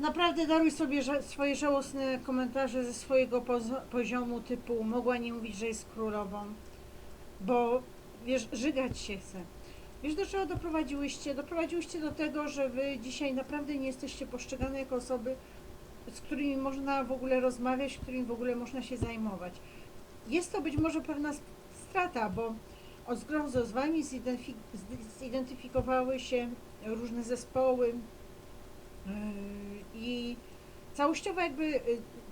Naprawdę daruj sobie ża- swoje żałosne komentarze ze swojego poz- poziomu typu mogła nie mówić, że jest królową, bo wiesz, żygać się chce. Wiesz, do czego doprowadziłyście? Doprowadziłyście do tego, że wy dzisiaj naprawdę nie jesteście postrzegane jako osoby, z którymi można w ogóle rozmawiać, którymi w ogóle można się zajmować. Jest to być może pewna strata, bo od zgrozo z wami zidentyfikowały się różne zespoły i całościowo jakby yy,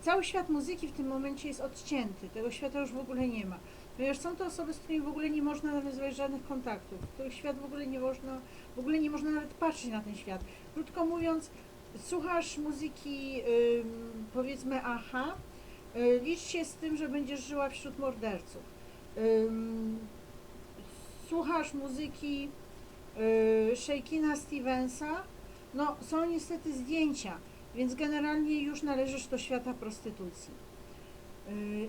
cały świat muzyki w tym momencie jest odcięty. Tego świata już w ogóle nie ma. Ponieważ są to osoby, z którymi w ogóle nie można nawiązywać żadnych kontaktów, których świat w ogóle nie można, w ogóle nie można nawet patrzeć na ten świat. Krótko mówiąc, słuchasz muzyki powiedzmy aha, y, licz się z tym, że będziesz żyła wśród morderców. Słuchasz muzyki y, Shakina Stevensa, no są niestety zdjęcia, więc generalnie już należysz do świata prostytucji. Y,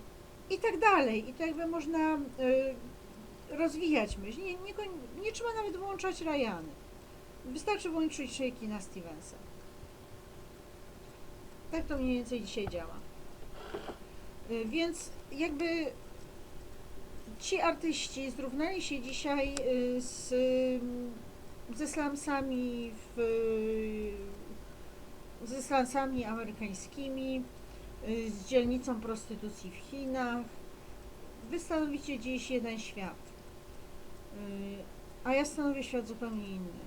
I tak dalej. I to jakby można y, rozwijać myśl. Nie, nie, nie trzeba nawet włączać Rajany. Wystarczy włączyć Shakina Stevensa. Tak to mniej więcej dzisiaj działa. Y, Więc jakby ci artyści zrównali się dzisiaj z, ze slumsami w, ze slumsami amerykańskimi, y, z dzielnicą prostytucji w Chinach. Wy stanowicie dziś jeden świat, Y, a ja stanowię świat zupełnie inny.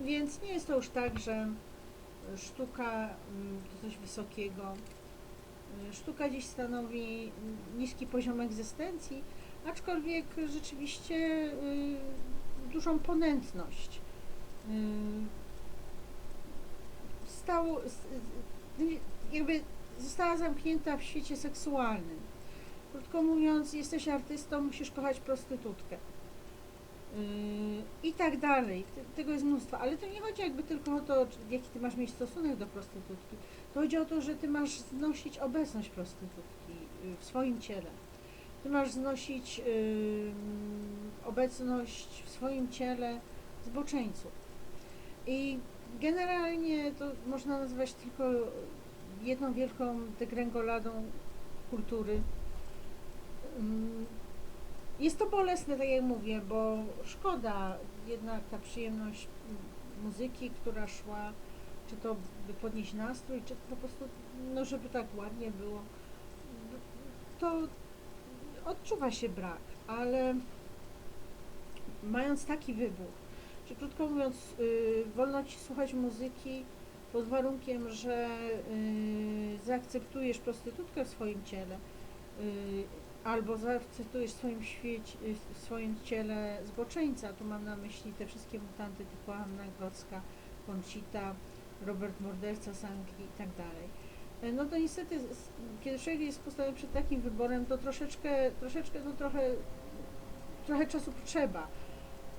Więc nie jest to już tak, że sztuka mm, to coś wysokiego. Y, Sztuka dziś stanowi niski poziom egzystencji, aczkolwiek rzeczywiście y, dużą ponętność. Y, Stał, y, jakby została zamknięta w świecie seksualnym. Krótko mówiąc, jesteś artystą, musisz kochać prostytutkę. Yy, I tak dalej. Te- Tego jest mnóstwo, ale to nie chodzi jakby tylko o to, jaki ty masz mieć stosunek do prostytutki. To chodzi o to, że ty masz znosić obecność prostytutki yy, w swoim ciele. Ty masz znosić obecność w swoim ciele zboczeńców. I generalnie to można nazwać tylko jedną wielką degrengoladą kultury. Jest to bolesne, tak jak mówię, bo szkoda jednak ta przyjemność muzyki, która szła, czy to by podnieść nastrój, czy po prostu, no żeby tak ładnie było, to odczuwa się brak, ale mając taki wybór, czy krótko mówiąc, y, wolno ci słuchać muzyki pod warunkiem, że y, zaakceptujesz prostytutkę w swoim ciele, y, albo zaakceptujesz w swoim, świecie, w swoim ciele zboczeńca. Tu mam na myśli te wszystkie mutanty typu Anna Grodzka, Conchita, Robert Morderca z i tak dalej. E, No to niestety, kiedy człowiek jest postawiony przed takim wyborem, to troszeczkę, troszeczkę, no trochę, trochę czasu potrzeba.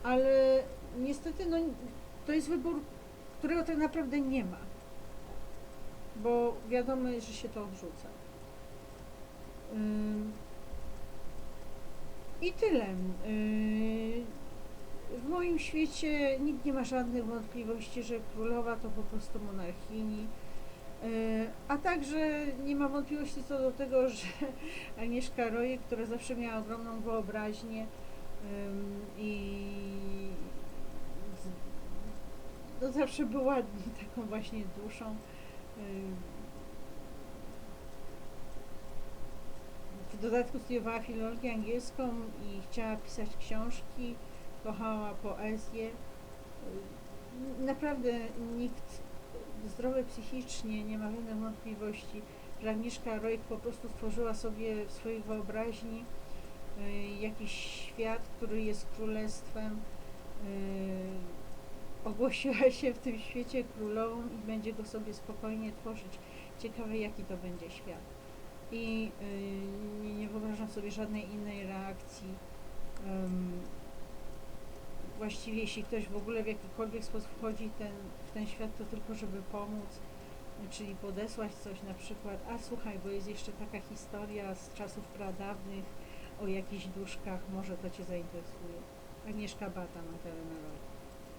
Ale niestety, no to jest wybór, którego tak naprawdę nie ma. Bo wiadomo że się to odrzuca. I tyle. W moim świecie nikt nie ma żadnych wątpliwości, że królowa to po prostu monarchini. Yy, A także nie ma wątpliwości co do tego, że Agnieszka Rojek, która zawsze miała ogromną wyobraźnię i no zawsze była taką właśnie duszą. W dodatku studiowała filologię angielską i chciała pisać książki, kochała poezję. Naprawdę nikt zdrowy psychicznie nie ma żadnych wątpliwości, że Agnieszka po prostu stworzyła sobie w swojej wyobraźni y, jakiś świat, który jest królestwem. y, Ogłosiła się w tym świecie królową i będzie go sobie spokojnie tworzyć. Ciekawe jaki to będzie świat i y, nie wyobrażam sobie żadnej innej reakcji. Właściwie jeśli ktoś w ogóle w jakikolwiek sposób wchodzi ten, w ten świat, to tylko żeby pomóc, czyli podesłać coś na przykład, a słuchaj, bo jest jeszcze taka historia z czasów pradawnych o jakichś duszkach, może to Cię zainteresuje. Agnieszka Bata, Magdalena Roj.